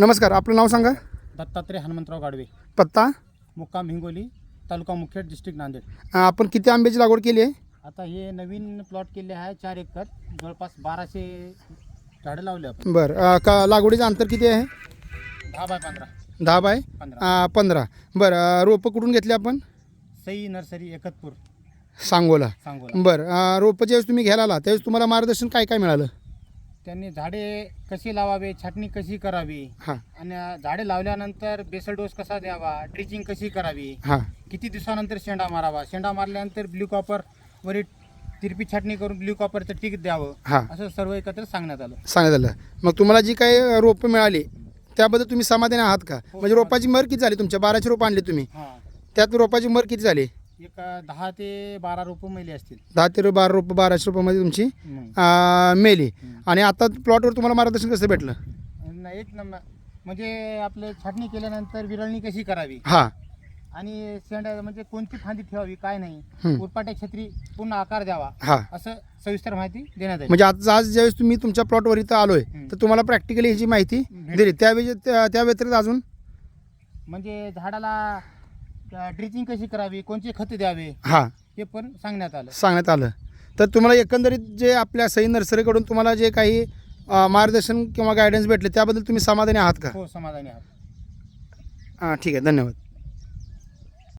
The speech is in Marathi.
नमस्कार आपलं नाव सांगा. दत्तात्रय हनुमंतराव गाडवे. पत्ता. मुक्काम हिंगोली तालुका मुखेड डिस्ट्रिक्ट नांदेड. अं, आपण किती आंब्याची लागवड केली आहे? आता हे नवीन प्लॉट केले आहे चार एकर. जवळपास बाराशे झाडं लावले आपण. बरं अं, का लागवडीचं अंतर किती आहे? दहा बाय पंधरा. दहा बाय पंधरा. अं, पंधरा. बरं अं, रोपं कुठून घेतली आपण? सई नर्सरी एकतपूर. सांगोला. सांगोला. बरं अं, रोपं ज्यावेळेस तुम्ही घ्यायला आला त्यावेळेस तुम्हाला मार्गदर्शन काय काय मिळालं? त्यांनी झाडे कशी लावावे छाटणी कशी करावी? हां. आणि झाडे लावल्यानंतर बेसल डोस कसा द्यावा? ड्रिचिंग कशी करावी? हां. किती दिवसानंतर शेंडा मारावा? शेंडा मारल्यानंतर ब्ल्यू कॉपर वरील तिरपी छाटणी करून ब्ल्यू कॉपरचं टीक द्यावं हां. असं सर्व एकत्र सांगण्यात आलं. सांगण्यात आलं. मग तुम्हाला जी काही रोपं मिळाली त्याबद्दल तुम्ही समाधानी आहात का? म्हणजे रोपाची मर किती झाली? तुमच्या बाराशे रोपं आणली तुम्ही. हां. त्यात रोपाची मर किती झाली? एक दहा ते बारा रुपये मैली असतील. दहा ते बारा रोपं बाराशे रुपयामध्ये तुमची हम्म. अं, मेली. आणि आता प्लॉटवर तुम्हाला मार्गदर्शन कसं भेटलं? नाही, एक नंबर. म्हणजे आपले छाटणी केल्यानंतर विरळणी कशी करावी? हां. आणि शेंडा म्हणजे कोणती फांदी ठेवावी काय नाही. हम्म. उरपाट्या छत्री पूर्ण आकार द्यावा हां. असं सविस्तर माहिती देण्यात आली. म्हणजे आज आज ज्यावेळेस तुम्ही तुमच्या प्लॉटवर इथं आलोय हम्म. तर तुम्हाला प्रॅक्टिकली ह्याची माहिती दिली. त्यावेळी त्या त्या व्यतिरिक्त अजून? म्हणजे झाडाला ड्रिचिंग कशी करावी कोणते खत द्यावे हां. हे पण सांगण्यात आलं. सांगण्यात आलं. तर तुम्हाला एकंदरीत जे आपल्या सई नर्सरीकडून तुम्हाला जे काही अं, मार्गदर्शन किंवा गायडन्स भेटले त्याबद्दल तुम्ही समाधानी आहात का? हो समाधानी आहात. हां ठीक आहे. धन्यवाद.